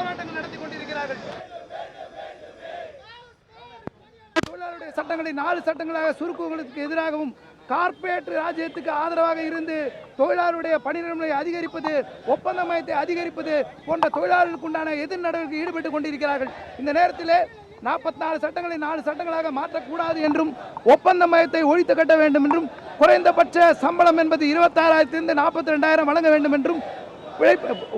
போராட்டங்கள் நடத்தி கொண்டிருக்கிறார்கள். தொழிலாளருடைய சட்டங்களை நாலு சட்டங்களாக சுருக்குவங்களுக்கு எதிராகவும் கார்ப்பரேட் ராஜ்யத்துக்கு ஆதரவாக இருந்து தொழிலாளருடைய பணி அதிகரிப்பது ஒப்பந்த மையத்தை அதிகரிப்பது போன்ற தொழிலாளர்களுக்கு உண்டான எதிர் நடவடிக்கை ஈடுபட்டு கொண்டிருக்கிறார்கள். இந்த நேரத்தில் நாற்பத்தி நாலு சட்டங்களை நாலு சட்டங்களாக மாற்றக்கூடாது என்றும் ஒப்பந்த மையத்தை ஒழித்து கட்ட வேண்டும் என்றும் குறைந்தபட்ச சம்பளம் என்பது இருபத்தாறாயிரத்திலிருந்து நாற்பத்தி ரெண்டாயிரம் வழங்க வேண்டும் என்றும்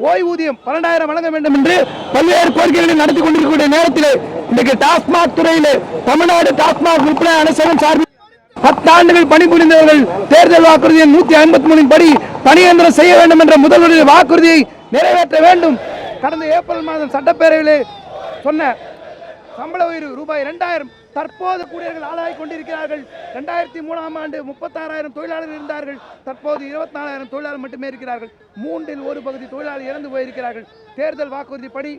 ஓய்வூதியம் பன்னெண்டாயிரம் வழங்க வேண்டும் என்று பல்வேறு கோரிக்கைகளை நடத்தி கொண்டிருக்கக்கூடிய நேரத்தில் இன்றைக்கு டாஸ்மாக் துறையில் தமிழ்நாடு டாஸ்மாக் விற்பனை அனுசரம் சார்பில் பத்தாண்டுகள் பணிபுரிந்தவர்கள் தேர்தல் வாக்குறுதியின் நூத்தி ஐம்பத்தி மூணின் படி பணியந்திரம் செய்ய வேண்டும் என்ற முதல்வருடைய வாக்குறுதியை நிறைவேற்ற வேண்டும். கடந்த ஏப்ரல் மாதம் சட்டப்பேரவையில் சொன்ன சம்பள உயர்வு ரூபாய் இரண்டாயிரம் தற்போது ஊழியர்கள் ஆளாகி கொண்டிருக்கிறார்கள். ரெண்டாயிரத்தி மூணாம் ஆண்டு முப்பத்தாறாயிரம் தொழிலாளர்கள் இருந்தார்கள். தற்போது இருபத்தி நாலாயிரம் தொழிலாளர் மட்டுமே இருக்கிறார்கள். மூன்றில் ஒரு பகுதி தொழிலாளர் இறந்து போயிருக்கிறார்கள். தேர்தல் வாக்குறுதிப்படி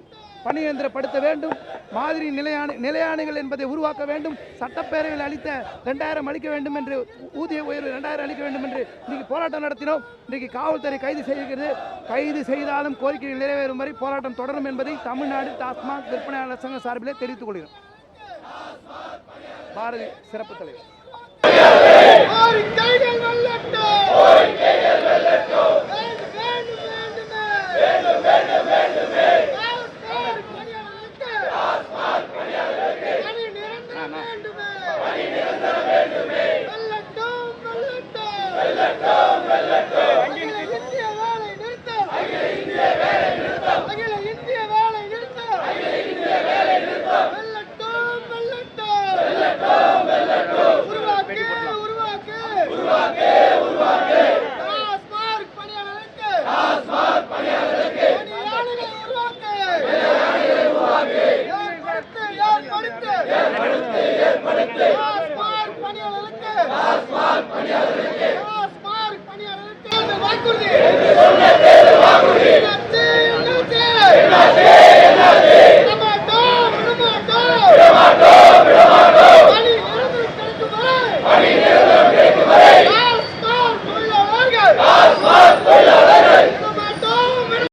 பணியந்திரப்படுத்த வேண்டும். மாதிரி நிலையான நிலையானைகள் என்பதை உருவாக்க வேண்டும். சட்டப்பேரவையில் அளித்த ரெண்டாயிரம் அளிக்க வேண்டும் என்று ஊதிய உயர்வு ரெண்டாயிரம் அளிக்க வேண்டும் என்று இன்றைக்கு போராட்டம் நடத்தினோம். இன்றைக்கு காவல்துறை கைது செய்கிறது. கைது செய்தாலும் கோரிக்கைகள் நிறைவேறும் வரை போராட்டம் தொடரும் என்பதை தமிழ்நாடு டாஸ்மாக் விற்பனையாளர் சங்க சார்பிலே தெரிவித்துக் கொள்கிறோம் பாரதி சிறப்பு தலைவர். acordei!